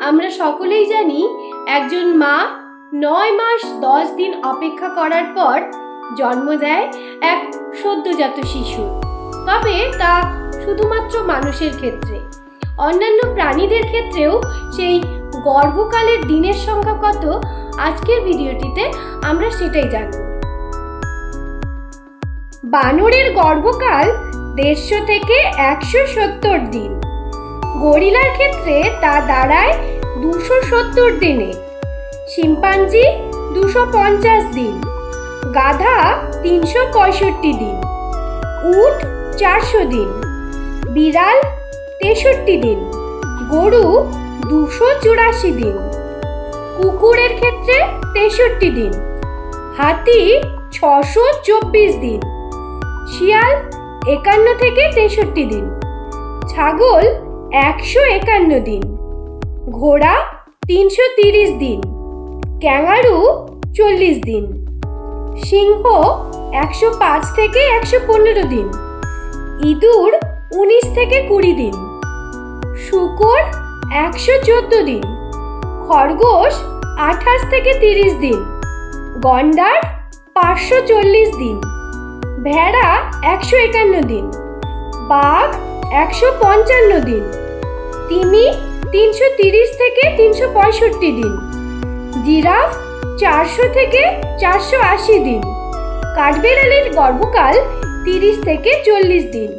আমরা সকলেই জানি একজন মা নয় মাস দশ দিন অপেক্ষা করার পর জন্ম দেয় এক সদ্যজাত শিশু। তবে তা শুধুমাত্র মানুষের ক্ষেত্রে। অন্যান্য প্রাণীদের ক্ষেত্রেও সেই গর্ভকালের দিনের সংখ্যা কত, আজকের ভিডিওটিতে আমরা সেটাই জানব। বানরের গর্ভকাল দেড়শো থেকে একশো সত্তর দিন। গরিলার ক্ষেত্রে তা দাঁড়ায় দুশো সত্তর দিনে, শিম্পাঞ্জি দুশো পঞ্চাশ দিন, গাধা তিনশো পঁয়ষট্টি দিন, উট চারশো দিন, বিড়াল তেষট্টি দিন, গরু দুশো চুরাশি দিন, কুকুরের ক্ষেত্রে তেষট্টি দিন, হাতি ছশো চব্বিশ দিন, শিয়াল একান্ন থেকে তেষট্টি দিন, ছাগল একশো একান্ন দিন। ঘোড়া তিনশো তিরিশ দিন। ক্যাঙারু চল্লিশ দিন। সিংহ একশো পাঁচ থেকে একশো পনেরো দিন। ইঁদুর উনিশ থেকে কুড়ি দিন। শুকর একশো চোদ্দ দিন। খরগোশ আঠাশ থেকে তিরিশ দিন। গন্ডার পাঁচশো চল্লিশ দিন। ভেড়া একশো একান্ন দিন। বাঘ একশো পঞ্চান্ন দিন। তিমি তিনশো তিরিশ থেকে তিনশো পঁয়ষট্টি দিন। জিরাফ চারশো থেকে চারশো আশি দিন। কাঠবেড়ালির গর্ভকাল তিরিশ থেকে চল্লিশ দিন।